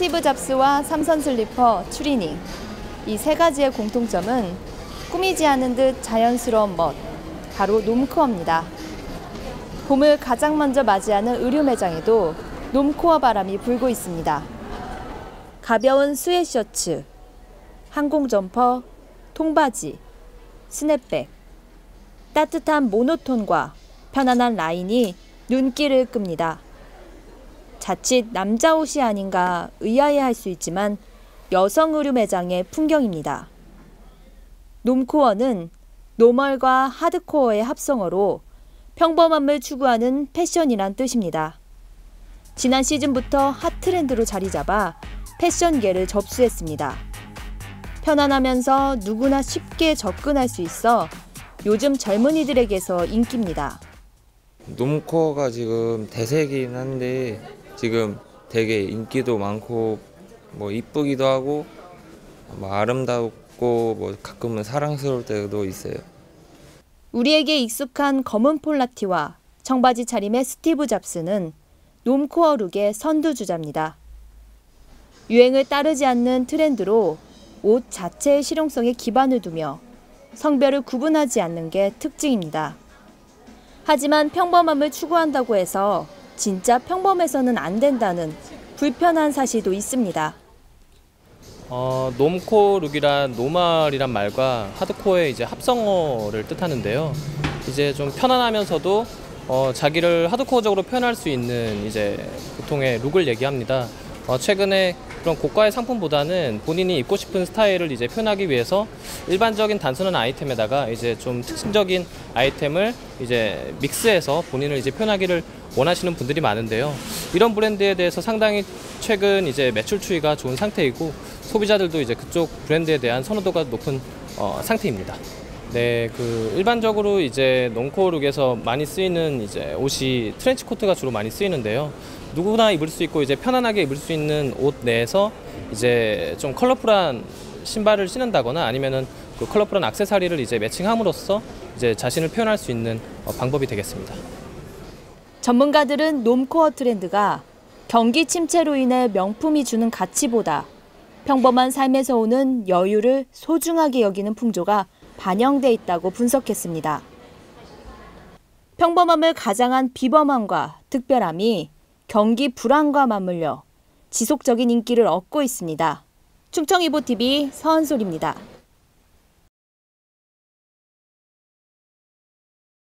스티브 잡스와 삼선 슬리퍼, 추리닝. 이 세 가지의 공통점은 꾸미지 않은 듯 자연스러운 멋, 바로 놈코어입니다. 봄을 가장 먼저 맞이하는 의류 매장에도 놈코어 바람이 불고 있습니다. 가벼운 스웨셔츠, 항공 점퍼, 통바지, 스냅백, 따뜻한 모노톤과 편안한 라인이 눈길을 끕니다. 자칫 남자 옷이 아닌가 의아해할 수 있지만 여성 의류 매장의 풍경입니다. 놈코어는 노멀과 하드코어의 합성어로 평범함을 추구하는 패션이란 뜻입니다. 지난 시즌부터 핫 트렌드로 자리 잡아 패션계를 접수했습니다. 편안하면서 누구나 쉽게 접근할 수 있어 요즘 젊은이들에게서 인기입니다. 놈코어가 지금 대세긴 한데 지금 되게 인기도 많고 뭐 이쁘기도 하고 뭐 아름답고 뭐 가끔은 사랑스러울 때도 있어요. 우리에게 익숙한 검은 폴라티와 청바지 차림의 스티브 잡스는 놈코어 룩의 선두주자입니다. 유행을 따르지 않는 트렌드로 옷 자체의 실용성에 기반을 두며 성별을 구분하지 않는 게 특징입니다. 하지만 평범함을 추구한다고 해서 진짜 평범해서는 안 된다는 불편한 사실도 있습니다. 어, 놈코 룩이란 노멀이란 말과 하드코어의 이제 합성어를 뜻하는데요. 이제 좀 편안하면서도 어, 자기를 하드코어적으로 표현할 수 있는 이제 보통의 룩을 얘기합니다. 어, 최근에 그런 고가의 상품보다는 본인이 입고 싶은 스타일을 이제 표현하기 위해서 일반적인 단순한 아이템에다가 이제 좀 특징적인 아이템을 이제 믹스해서 본인을 이제 표현하기를 원하시는 분들이 많은데요. 이런 브랜드에 대해서 상당히 최근 이제 매출 추이가 좋은 상태이고 소비자들도 이제 그쪽 브랜드에 대한 선호도가 높은 어, 상태입니다. 네, 그 일반적으로 이제 롱코룩에서 많이 쓰이는 이제 옷이 트렌치 코트가 주로 많이 쓰이는데요. 누구나 입을 수 있고 이제 편안하게 입을 수 있는 옷 내에서 이제 좀 컬러풀한 신발을 신는다거나 아니면은 그 컬러풀한 액세서리를 이제 매칭함으로써 이제 자신을 표현할 수 있는 어, 방법이 되겠습니다. 전문가들은 놈코어 트렌드가 경기 침체로 인해 명품이 주는 가치보다 평범한 삶에서 오는 여유를 소중하게 여기는 풍조가 반영돼 있다고 분석했습니다. 평범함을 가장한 비범함과 특별함이 경기 불안과 맞물려 지속적인 인기를 얻고 있습니다. 충청이보TV 서은솔입니다.